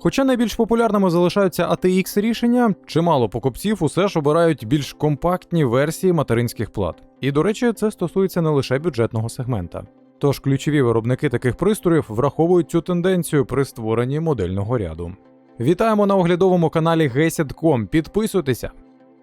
Хоча найбільш популярними залишаються ATX рішення, чимало покупців усе ж обирають більш компактні версії материнських плат. І до речі, це стосується не лише бюджетного сегмента. Тож ключові виробники таких пристроїв враховують цю тенденцію при створенні модельного ряду. Вітаємо на оглядовому каналі Гесідком. Підписуйтеся.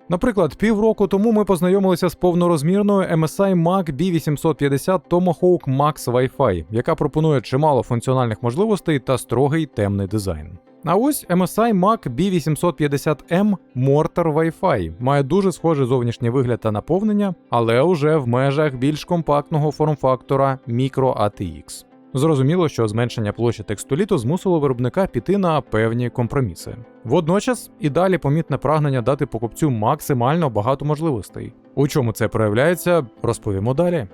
Наприклад, півроку тому ми познайомилися з повнорозмірною MSI Mac B850 Tomahawk Max Wi-Fi, яка пропонує чимало функціональних можливостей та строгий темний дизайн. А ось MSI Mac B850M Mortar Wi-Fi має дуже схожий зовнішній вигляд та наповнення, але уже в межах більш компактного форм-фактора Micro ATX. Зрозуміло, що зменшення площі текстоліту змусило виробника піти на певні компроміси. Водночас і далі помітне прагнення дати покупцю максимально багато можливостей. У чому це проявляється, розповімо далі.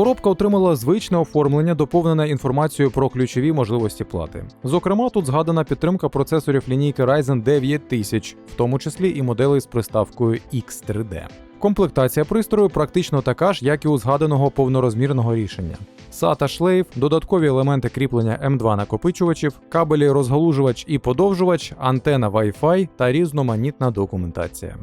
Коробка отримала звичне оформлення, доповнене інформацією про ключові можливості плати. Зокрема, тут згадана підтримка процесорів лінійки Ryzen 9000, в тому числі і моделей з приставкою X3D. Комплектація пристрою практично така ж, як і у згаданого повнорозмірного рішення. SATA шлейф, додаткові елементи кріплення M2 накопичувачів, кабелі розгалужувач і подовжувач, антена Wi-Fi та різноманітна документація.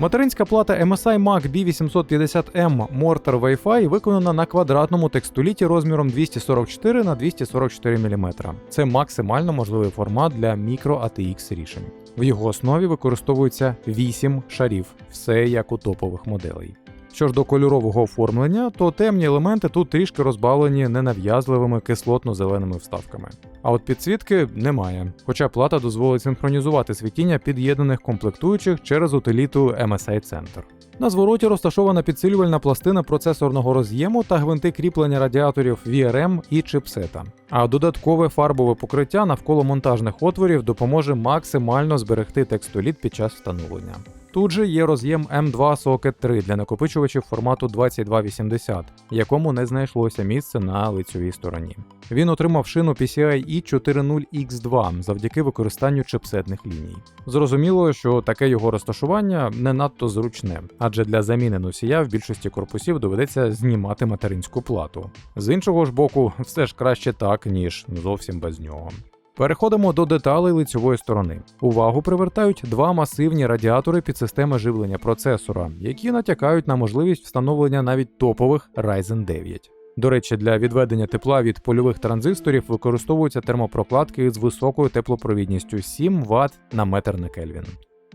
Материнська плата MSI Mac B850M Mortar Wi-Fi виконана на квадратному текстоліті розміром 244 на 244 мм. Це максимально можливий формат для мікро ATX рішень. В його основі використовується 8 шарів, все як у топових моделей. Що ж до кольорового оформлення, то темні елементи тут трішки розбавлені ненав'язливими кислотно-зеленими вставками. А от підсвітки немає, хоча плата дозволить синхронізувати світіння під'єднаних комплектуючих через утиліту MSI Center. На звороті розташована підсилювальна пластина процесорного роз'єму та гвинти кріплення радіаторів VRM і чипсета. А додаткове фарбове покриття навколо монтажних отворів допоможе максимально зберегти текстоліт під час встановлення. Тут же є роз'єм M2 Socket 3 для накопичувачів формату 2280, якому не знайшлося місце на лицьовій стороні. Він отримав шину PCIe 4.0X2 завдяки використанню чипсетних ліній. Зрозуміло, що таке його розташування не надто зручне, адже для заміни носія в більшості корпусів доведеться знімати материнську плату. З іншого ж боку, все ж краще так, ніж зовсім без нього. Переходимо до деталей лицьової сторони. Увагу привертають два масивні радіатори під системи живлення процесора, які натякають на можливість встановлення навіть топових Ryzen 9. До речі, для відведення тепла від польових транзисторів використовуються термопрокладки з високою теплопровідністю 7 Вт на метр на Кельвін.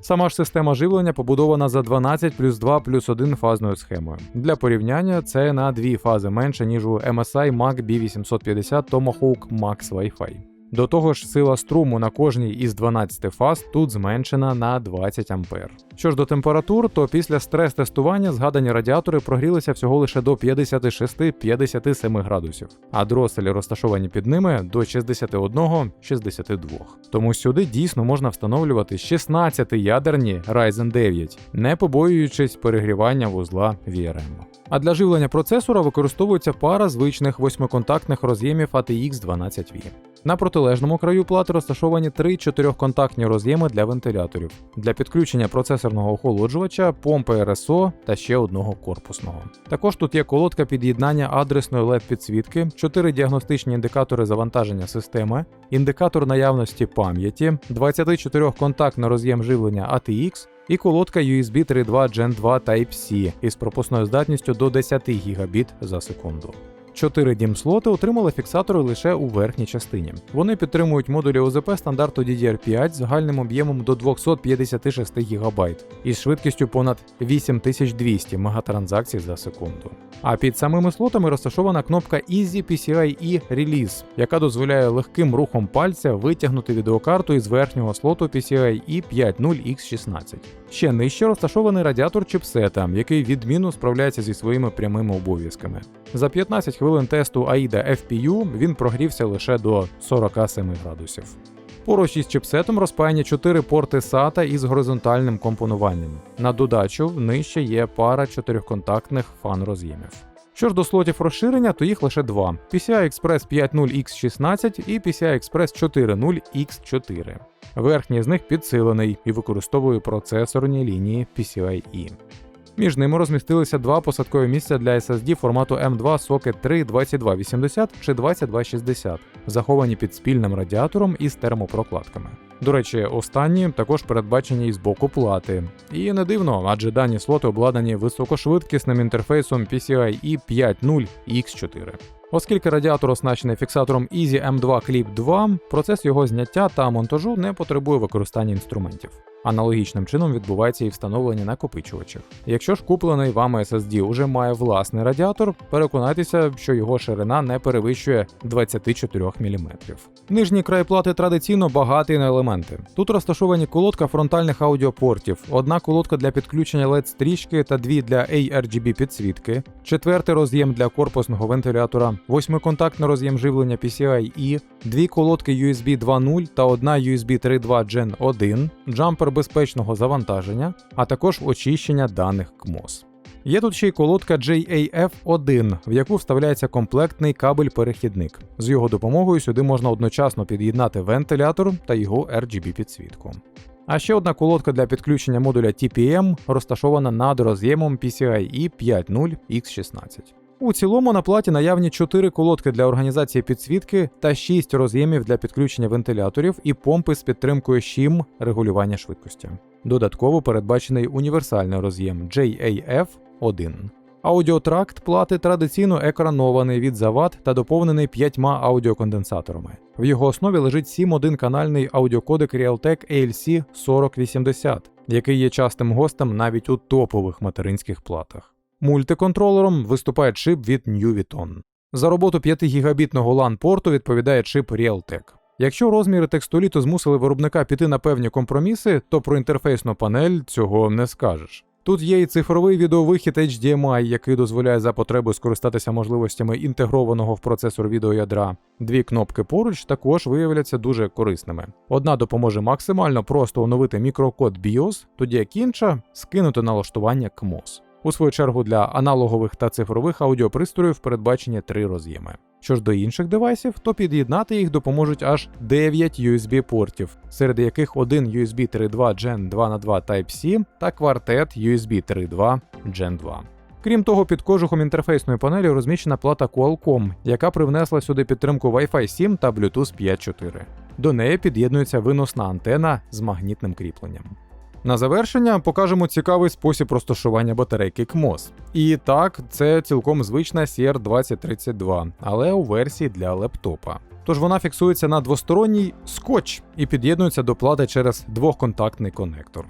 Сама ж система живлення побудована за 12 плюс 2 плюс 1 фазною схемою. Для порівняння це на дві фази менше, ніж у MSI Mac B850 Tomahawk Max Wi-Fi. До того ж, сила струму на кожній із 12 фаз тут зменшена на 20 А. Що ж до температур, то після стрес-тестування згадані радіатори прогрілися всього лише до 56-57 градусів, а дроселі, розташовані під ними, до 61-62. Тому сюди дійсно можна встановлювати 16 ядерні Ryzen 9, не побоюючись перегрівання вузла VRM. А для живлення процесора використовується пара звичних восьмиконтактних роз'ємів ATX 12V. На протилежному краю плати розташовані три чотирьохконтактні роз'єми для вентиляторів, для підключення процесорного охолоджувача, помпи РСО та ще одного корпусного. Також тут є колодка під'єднання адресної led підсвітки, чотири діагностичні індикатори завантаження системи, індикатор наявності пам'яті, 24-контактний роз'єм живлення ATX і колодка USB 3.2 Gen 2 Type-C із пропускною здатністю до 10 Гбіт за секунду. Чотири дім-слоти отримали фіксатори лише у верхній частині. Вони підтримують модулі ОЗП стандарту DDR5 з загальним об'ємом до 256 ГБ із швидкістю понад 8200 мегатранзакцій за секунду. А під самими слотами розташована кнопка Easy PCIe Release, яка дозволяє легким рухом пальця витягнути відеокарту із верхнього слоту PCIe 50X16. Ще нижче розташований радіатор чипсета, який відмінно справляється зі своїми прямими обов'язками. За 15 хвилин тесту AIDA FPU він прогрівся лише до 47 градусів. Поруч із чипсетом розпаяні 4 порти SATA із горизонтальним компонуванням. На додачу нижче є пара чотирьохконтактних фан-роз'ємів. Що ж до слотів розширення, то їх лише два: PCI Express 5.0x16 і PCI Express 4.0x4. Верхній з них підсилений і використовує процесорні лінії PCIe. Між ними розмістилися два посадкові місця для SSD формату M2 Socket 3 2280 чи 2260, заховані під спільним радіатором із термопрокладками. До речі, останні також передбачені із боку плати. І не дивно, адже дані слоти обладнані високошвидкісним інтерфейсом PCIe 5.0 X4. Оскільки радіатор оснащений фіксатором Easy M2 Clip 2, процес його зняття та монтажу не потребує використання інструментів. Аналогічним чином відбувається і встановлення накопичувачів. Якщо ж куплений вами SSD уже має власний радіатор, переконайтеся, що його ширина не перевищує 24 мм. Нижній край плати традиційно багатий на елементи. Тут розташовані колодка фронтальних аудіопортів, одна колодка для підключення LED стрічки та дві для ARGB підсвітки, четвертий роз'єм для корпусного вентилятора, восьмиконтактний роз'єм живлення PCIe, дві колодки USB 2.0 та одна USB 3.2 Gen 1, джампер безпечного завантаження, а також очищення даних КМОС. Є тут ще й колодка JAF1, в яку вставляється комплектний кабель-перехідник. З його допомогою сюди можна одночасно під'єднати вентилятор та його RGB підсвітку. А ще одна колодка для підключення модуля TPM розташована над роз'ємом PCIe 5.0 X16. У цілому на платі наявні 4 колодки для організації підсвітки та 6 роз'ємів для підключення вентиляторів і помпи з підтримкою щім регулювання швидкості. Додатково передбачений універсальний роз'єм JAF1. Аудіотракт плати традиційно екранований від завад та доповнений п'ятьма аудіоконденсаторами. В його основі лежить 7.1 канальний аудіокодек Realtek ALC 4080, який є частим гостем навіть у топових материнських платах. Мультиконтролером виступає чип від Nuviton. За роботу 5 гігабітного LAN порту відповідає чип Realtek. Якщо розміри текстоліту змусили виробника піти на певні компроміси, то про інтерфейсну панель цього не скажеш. Тут є і цифровий відеовихід HDMI, який дозволяє за потреби скористатися можливостями інтегрованого в процесор відеоядра. Дві кнопки поруч також виявляться дуже корисними. Одна допоможе максимально просто оновити мікрокод BIOS, тоді як інша скинути налаштування КМОС. У свою чергу для аналогових та цифрових аудіопристроїв передбачені три роз'єми. Що ж до інших девайсів, то під'єднати їх допоможуть аж 9 USB-портів, серед яких один USB 3.2 Gen 2 2 Type-C та квартет USB 3.2 Gen 2. Крім того, під кожухом інтерфейсної панелі розміщена плата Qualcomm, яка привнесла сюди підтримку Wi-Fi 7 та Bluetooth 5.4. До неї під'єднується виносна антена з магнітним кріпленням. На завершення покажемо цікавий спосіб розташування батарейки КМОС. І так, це цілком звична CR2032, але у версії для лептопа. Тож вона фіксується на двосторонній скотч і під'єднується до плати через двохконтактний конектор.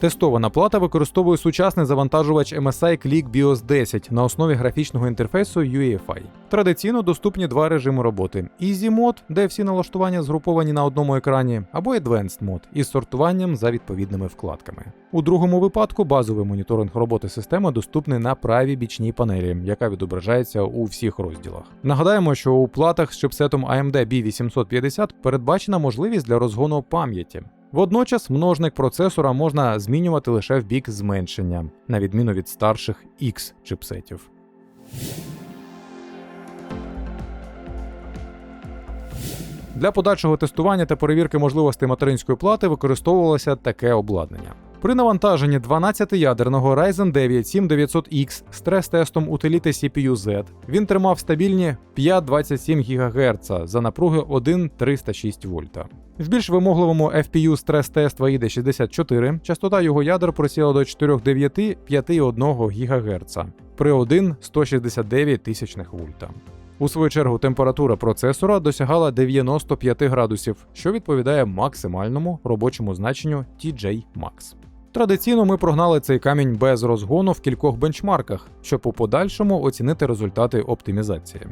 Тестована плата використовує сучасний завантажувач MSI Click BIOS 10 на основі графічного інтерфейсу UEFI. Традиційно доступні два режими роботи: Easy Mode, де всі налаштування згруповані на одному екрані, або Advanced Mode із сортуванням за відповідними вкладками. У другому випадку базовий моніторинг роботи системи доступний на правій бічній панелі, яка відображається у всіх розділах. Нагадаємо, що у платах з чипсетом AMD B850 передбачена можливість для розгону пам'яті. Водночас множник процесора можна змінювати лише в бік зменшення, на відміну від старших X чипсетів. Для подальшого тестування та перевірки можливостей материнської плати використовувалося таке обладнання. При навантаженні 12-ядерного Ryzen 9 7900X стрес-тестом утиліти CPU-Z він тримав стабільні 5,27 ГГц за напруги 1,306 вольта. В більш вимогливому FPU стрес-тест VAID 64 частота його ядер просіла до 4,9 5,1 ГГц при 1,169 тисячних вольта. У свою чергу температура процесора досягала 95 градусів, що відповідає максимальному робочому значенню TJ Max. Традиційно ми прогнали цей камінь без розгону в кількох бенчмарках, щоб у подальшому оцінити результати оптимізації.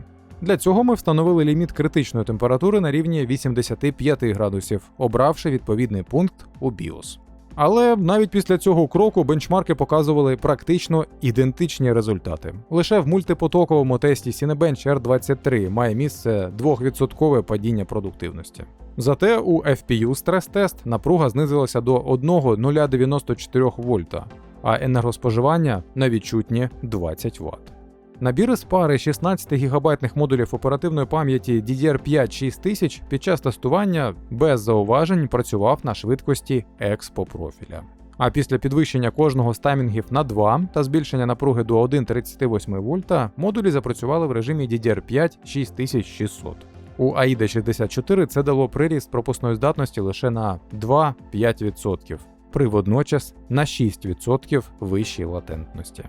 Для цього ми встановили ліміт критичної температури на рівні 85 градусів, обравши відповідний пункт у BIOS. Але навіть після цього кроку бенчмарки показували практично ідентичні результати. Лише в мультипотоковому тесті Cinebench R23 має місце 2% падіння продуктивності. Зате у FPU стрес-тест напруга знизилася до 1,094 вольта, а енергоспоживання на відчутні 20 Вт. Набір із пари 16 гігабайтних модулів оперативної пам'яті DDR5 6000 під час тестування без зауважень працював на швидкості експо профіля. А після підвищення кожного з таймінгів на 2 та збільшення напруги до 1,38 вольта модулі запрацювали в режимі DDR5 6600. У AIDA 64 це дало приріст пропускної здатності лише на 2-5%, при водночас на 6% вищій латентності.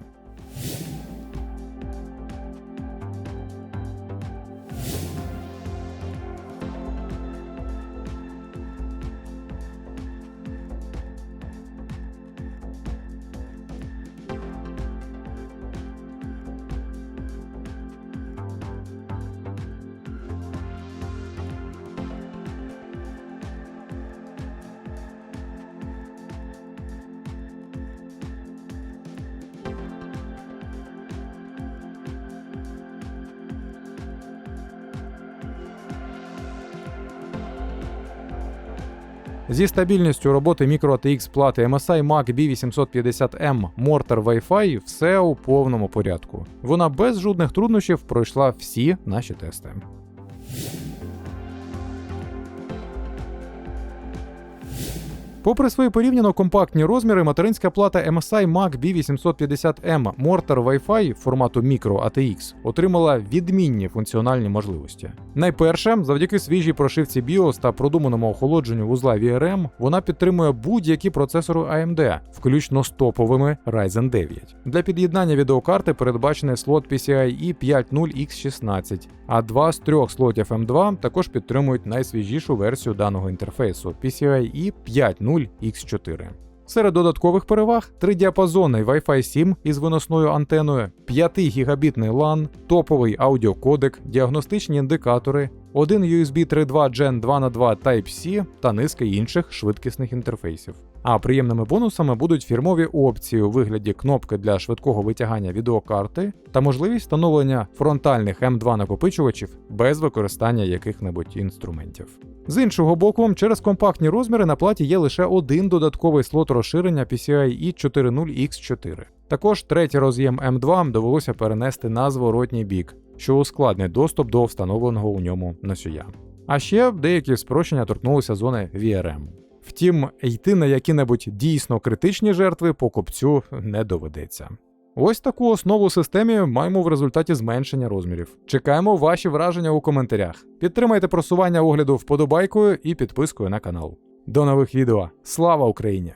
Зі стабільністю роботи мікро ATX плати MSI Mac B850M Mortar Wi-Fi все у повному порядку. Вона без жодних труднощів пройшла всі наші тести. Попри свої порівняно компактні розміри, материнська плата MSI Mac B850M Mortar Wi-Fi формату Micro ATX отримала відмінні функціональні можливості. Найперше, завдяки свіжій прошивці BIOS та продуманому охолодженню вузла VRM, вона підтримує будь-які процесори AMD, включно з топовими Ryzen 9. Для під'єднання відеокарти передбачений слот PCIe 5.0X16, а два з трьох слотів M2 також підтримують найсвіжішу версію даного інтерфейсу PCIe 5.0X4. Серед додаткових переваг три діапазони Wi-Fi 7 із виносною антеною, 5 гігабітний LAN, топовий аудіокодек, діагностичні індикатори, один USB 3.2 Gen 2 на 2 Type-C та низка інших швидкісних інтерфейсів. А приємними бонусами будуть фірмові опції у вигляді кнопки для швидкого витягання відеокарти та можливість встановлення фронтальних M2 накопичувачів без використання яких-небудь інструментів. З іншого боку, через компактні розміри на платі є лише один додатковий слот розширення PCIe 4.0X4. Також третій роз'єм M2 довелося перенести на зворотній бік, що ускладнить доступ до встановленого у ньому носія. А ще деякі спрощення торкнулися зони VRM. Втім, йти на які-небудь дійсно критичні жертви покупцю не доведеться. Ось таку основу системі маємо в результаті зменшення розмірів. Чекаємо ваші враження у коментарях. Підтримайте просування огляду вподобайкою і підпискою на канал. До нових відео. Слава Україні!